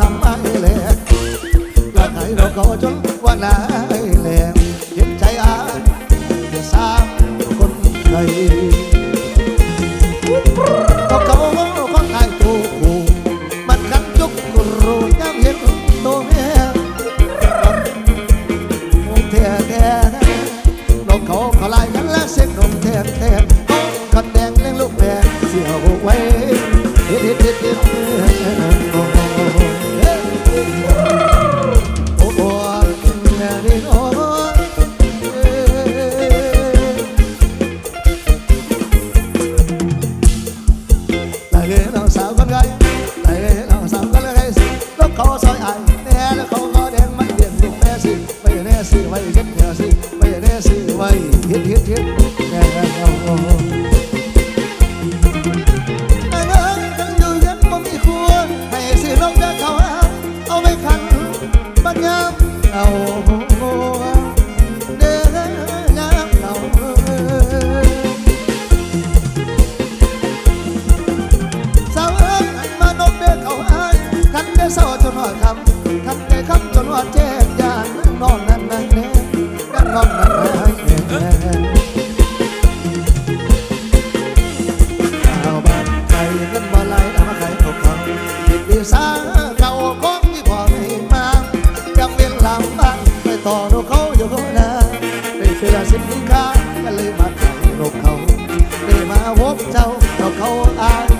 ทำไมแลเราขายเราเขาจนว่านายแหลเห็นใจอายจะสร้างคนใดเราเขาคนขายตัวกูมันกันยุกกรูยังเห็นตัวแม่นมแท้แท้นเขาเขาไล่กันแล้วเส้นนมแท้แท้กันแดงเลี้ยงลูกแดงเสียวไว้ สิไม่แน่สิไว้เฮ็ดแน่สิไม่แน่สิไว้เฮ็ดเฮ็ดเฮ็ดแน่เอาไอ้เอ้ยยังอยู่ยันบ่มีครัวให้สินกเดินเข้าหาเอาไว้ขันบัดยามเอาเด้อยามเอาสาวเอ้ยหันมานกเบี้ยเขาอายคันได้เศร้าจนหอดคำ สินค้าก็เลยมาขายนกเขาได้มาพบเจ้าเจ้าเขาอาย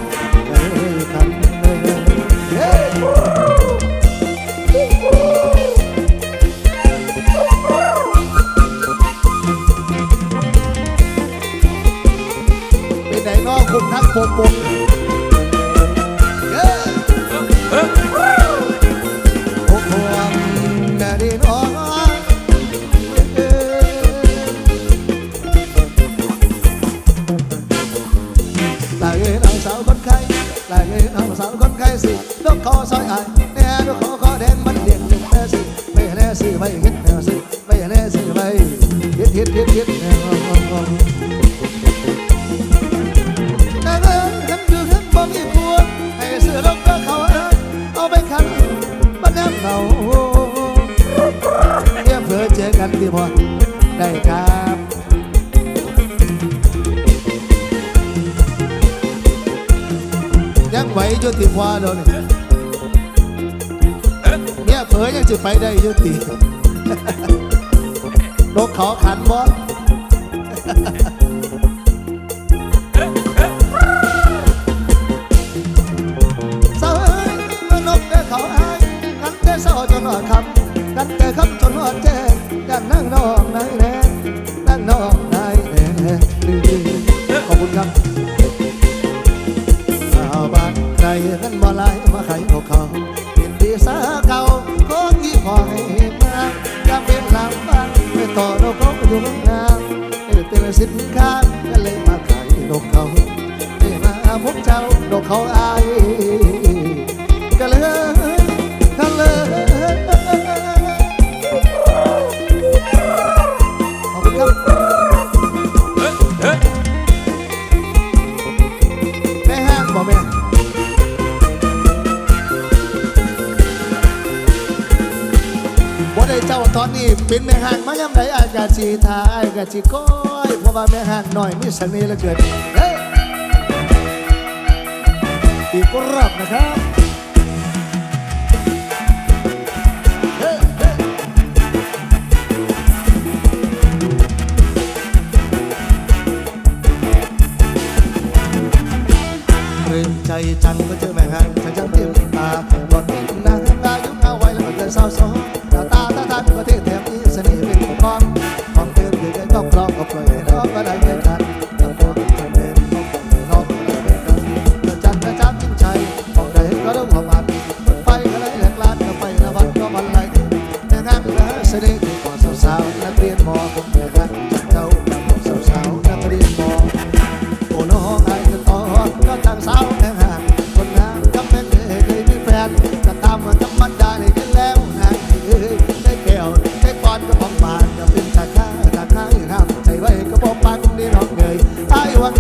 กันที่พอได้ครับยังไหวอยู่ที่พอโดนเนี่ยเผื่อยังจะไปได้อยู่ที่นกเขาขันบ่สาวเอ้ยมันนกแต่เขาอายกันแต่เศร้าจนหอดคำ กันแต่คำจนหอดแจ้งกันนั่งนองนายแน่นั่งนองนายแน่ขอบคุณครับชาวบ้านใครกันบ่ลายมาไขเขาเขาเป็นดีสาเก่าของยี่ห้อให้มาจำเป็นลำบากไปต่อนกเขาอยู่เมืองนางเป็นสินค้าก็เลยมาขายนกเขาได้มาพบเจ้านกเขาอา เจ้นนี้เป็นแม่ห้างมาย่ำไหนอากาศสีทาอากาศสีก้อยเพราะว่าแม่ห้างหน่อยมีเสน่ห์เหลือเกินเฮ้ยอีกรอบนะครับเฮ้เฮ้เริ่มใจจังเมื่อเจอแม่ห่าง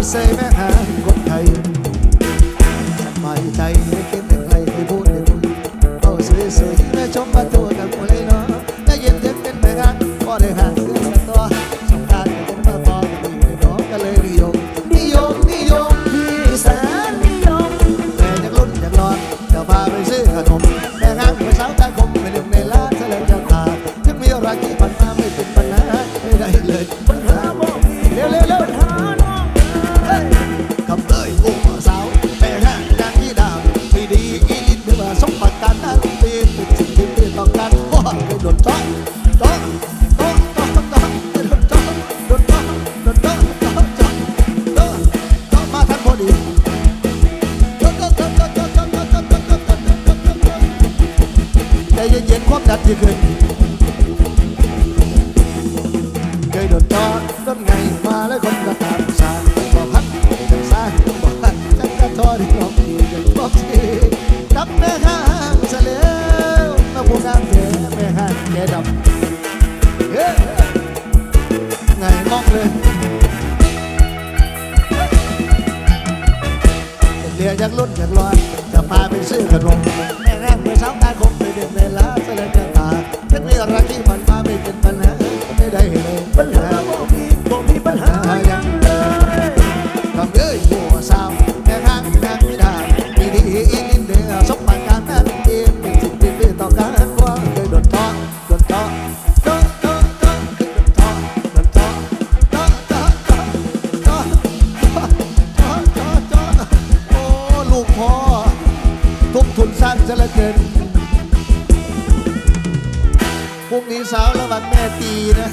say man. ที่เกินเคยโดนตอนโดนไงมาแล้วคนก็ตามสารบอกพักจังสารบอกพักจังกระทอที่น้องที่ยังบอกทีกับแม่ห้างเสลวมาพูดงามเถอะแม่ห้างแกดำเฮ้ไงมองเลยเรียกจากรุ่นจากร้อนจะพาไปซื้อขนมาวระวังแม่ตีนะ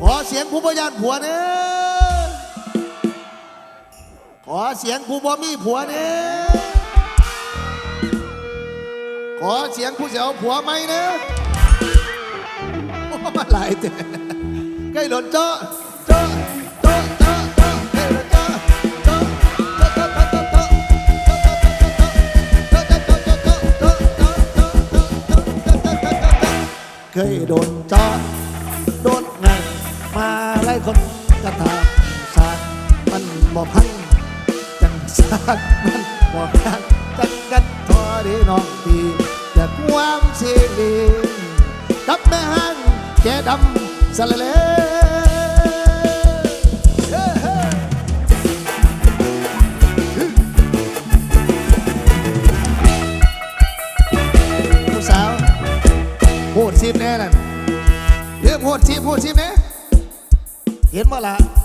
ขอเสียงผู้บริยานผัวเน้ขอเสียงผู้บ่มีผัวเน้ ขอเสียงผู้เสียวผัวไหมเน้โอ้มาหลายเจ้ใกล้หล่นเจาะเจาะเจาะเจาะเจาะใกล้หล่นเจาะเจาะเจาะเจาะเจาะเจาะเจาะเคยโดนเจาะโดนไงมาไล่คนกระทำสารมันบ่พังจังสารมันบ่พังจังกัน ทอดีน้องทีอยากความเสียงกับแม่ห้างแกดำสะลเลเฮ้เฮ้ผู้สาวพูดซิมแน่นั่นเรื่องพูดซิมพูดซิมแน่เห็นบ่ละ